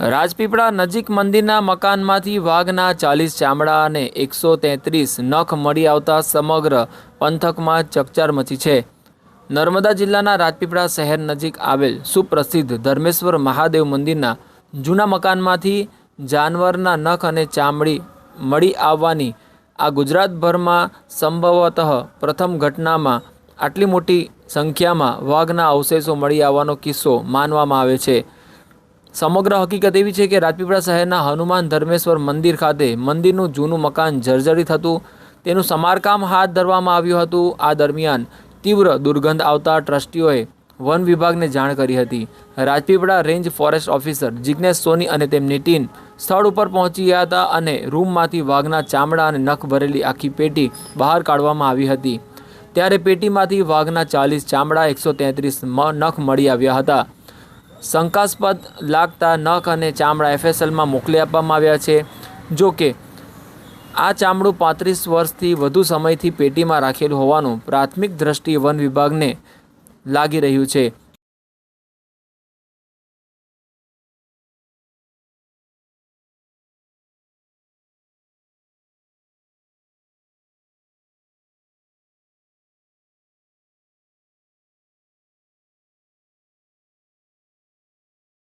રાજપીપળા નજીક મંદિરના મકાનમાંથી વાઘના ચાલીસ ચામડા અને એકસો તેત્રીસ નખ મળી આવતા સમગ્ર પંથકમાં ચકચાર મચી છે. નર્મદા જિલ્લાના રાજપીપળા શહેર નજીક આવેલ સુપ્રસિદ્ધ ધર્મેશ્વર મહાદેવ મંદિરના જૂના મકાનમાંથી જાનવરના નખ અને ચામડી મળી આવવાની આ ગુજરાતભરમાં સંભવતઃ પ્રથમ ઘટનામાં આટલી મોટી સંખ્યામાં વાઘના અવશેષો મળી આવવાનો કિસ્સો માનવામાં આવે છે. સમગ્ર હકીકત એવી છે કે રાજપીપળા શહેરના હનુમાન ધર્મેશ્વર મંદિર ખાતે મંદિરનું જૂનું મકાન જર્જરિત હતું. તેનું સમારકામ હાથ ધરવામાં આવ્યું હતું. આ દરમિયાન તીવ્ર દુર્ગંધ આવતા ટ્રસ્ટીઓએ વન વિભાગને જાણ કરી હતી. Rajpipla range forest officer Jignesh Soni અને તેમની ટીમ સ્થળ ઉપર પહોંચી ગયા હતા અને રૂમમાંથી વાઘના ચામડા અને નખ ભરેલી આખી પેટી બહાર કાઢવામાં આવી હતી. ત્યારે પેટીમાંથી વાઘના ચાલીસ ચામડા, એકસો તેત્રીસ નખ મળી આવ્યા હતા. શંકાસ્પદ લાગતા નખ અને ચામડા એફએસએલમાં મોકલી આપવામાં આવ્યા છે. જો કે, આ ચામડું પાંત્રીસ વર્ષથી વધુ સમયથી પેટીમાં રાખેલું હોવાનું પ્રાથમિક દ્રષ્ટિએ વન વિભાગને લાગી રહ્યું છે.